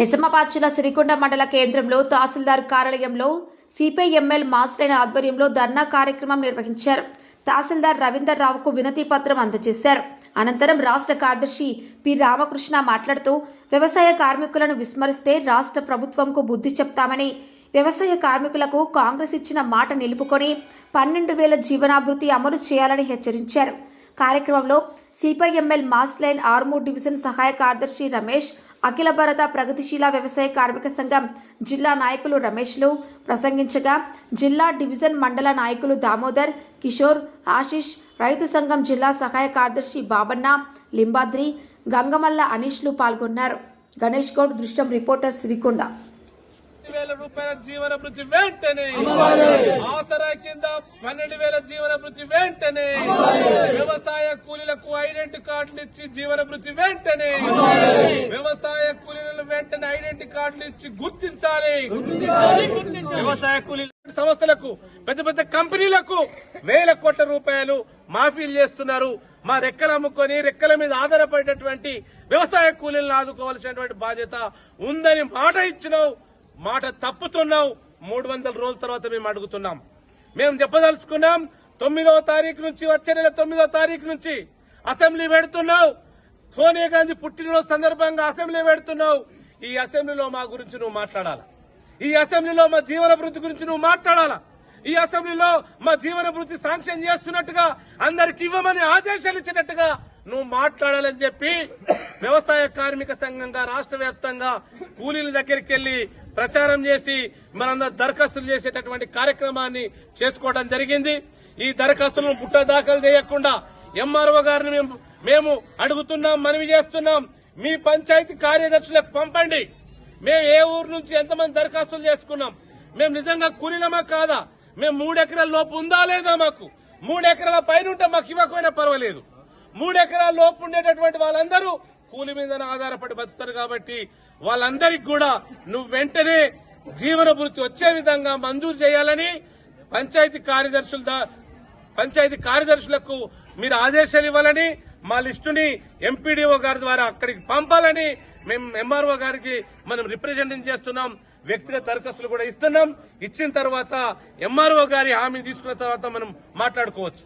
నిజామాబాద్ సిరికొండ మండల కేంద్రంలో తహసీల్దార్ కార్యాలయంలో సిపిఐఎంఎల్ మాస్టరైన ఆధ్వర్యంలో ధర్నా కార్యక్రమం నిర్వహించారు. తహసీల్దార్ రవీందర్ రావుకు వినతి పత్రం అందజేశారు. అనంతరం రాష్ట్ర కార్యదర్శి పి రామకృష్ణ మాట్లాడుతూ వ్యవసాయ కార్మికులను విస్మరిస్తే రాష్ట్ర ప్రభుత్వంకు బుద్ధి చెప్తామని వ్యవసాయ కార్మికులకు కాంగ్రెస్ ఇచ్చిన మాట నిలుపుకొని పన్నెండు వేల జీవనాభృతి అమలు చేయాలని హెచ్చరించారు. కార్యక్రమంలో CPIML mass line Armoor division సహాయ కార్యదర్శి రమేష్ అఖిల భారత ప్రగతిశీల వ్యవసాయ కార్మిక సంఘం జిల్లా నాయకులు రమేష్లు ప్రసంగించగా జిల్లా డివిజన్ మండల నాయకులు దామోదర్ కిషోర్ ఆశిష్ రైతు సంఘం జిల్లా సహాయ కార్యదర్శి బాబన్న లింబాద్రి గంగమల్ల అనీష్లు పాల్గొన్నారు. గణేష్ గౌడ్ దృష్టం రిపోర్టర్ శ్రీకొండ వేల రూపాయల జీవన భృతి వెంటనే ఆసరా కింద పన్నెండు వేల జీవన భృతి వెంటనే వ్యవసాయ కూలీలకు ఐడెంటి కార్డులు ఇచ్చి జీవన భృతి వెంటనే. వ్యవసాయ కూలీలను వెంటనే ఐడెంటి కార్డులు ఇచ్చి గుర్తించాలి. వ్యవసాయ కూలీ సంస్థలకు పెద్ద పెద్ద కంపెనీలకు వేల కోట్ల రూపాయలు మాఫీలు చేస్తున్నారు. మా రెక్కలు అమ్ముకొని రెక్కల మీద ఆధారపడేటటువంటి వ్యవసాయ కూలీలను ఆదుకోవాల్సినటువంటి బాధ్యత ఉందని మాట ఇచ్చినావు మాట తప్పుతున్నావు. మూడు వందల రోజుల తర్వాత మేము అడుగుతున్నాం. మేము చెప్పదలుచుకున్నాం తొమ్మిదవ తారీఖు నుంచి వచ్చే నెల తొమ్మిదవ తారీఖు నుంచి అసెంబ్లీ పెడుతున్నావు. సోనియా గాంధీ పుట్టినరోజు సందర్భంగా అసెంబ్లీ పెడుతున్నావు. ఈ అసెంబ్లీలో మా గురించి నువ్వు మాట్లాడాలా? ఈ అసెంబ్లీలో మా జీవన వృద్ధి గురించి నువ్వు మాట్లాడాలా? ఈ అసెంబ్లీలో మా జీవన వృద్ధి శాంక్షన్ చేస్తున్నట్టుగా అందరికి ఇవ్వమని ఆదేశాలు ఇచ్చినట్టుగా నువ్వు మాట్లాడాలని చెప్పి వ్యవసాయ కార్మిక సంఘంగా రాష్ట్ర వ్యాప్తంగా కూలీల దగ్గరికి వెళ్ళి ప్రచారం చేసి మనందరూ దరఖాస్తులు చేసేటటువంటి కార్యక్రమాన్ని చేసుకోవడం జరిగింది. ఈ దరఖాస్తులను పుట్ట దాఖలు చేయకుండా ఎంఆర్ఓ గారిని మేము మేము అడుగుతున్నాం మనవి చేస్తున్నాం. మీ పంచాయతీ కార్యదర్శులకు పంపండి. మేము ఏ ఊరు నుంచి ఎంతమంది దరఖాస్తులు చేసుకున్నాం? మేము నిజంగా కూలినమా కాదా? మేము మూడెకరాల లోపు ఉందా లేదా మాకు? మూడెకరాల పైన ఉంటే మాకు ఇవ్వకపోయినా పర్వాలేదు. మూడెకరాల లోపు ఉండేటటువంటి వాళ్ళందరూ కూలి మీద ఆధారపడి బతుకుతారు కాబట్టి వాళ్ళందరికీ కూడా నువ్వు వెంటనే జీవన వృత్తి వచ్చే విధంగా మంజూరు చేయాలని పంచాయతీ కార్యదర్శుల పంచాయతీ కార్యదర్శులకు మీరు ఆదేశాలు ఇవ్వాలని మా లిస్టుని ఎంపీడీఓ గారి ద్వారా అక్కడికి పంపాలని మేము ఎంఆర్ఓ గారికి మనం రిప్రజెంటింగ్ చేస్తున్నాం. వ్యక్తిగత దరఖాస్తులు కూడా ఇస్తున్నాం. ఇచ్చిన తర్వాత ఎంఆర్ఓ గారి హామీ తీసుకున్న తర్వాత మనం మాట్లాడుకోవచ్చు.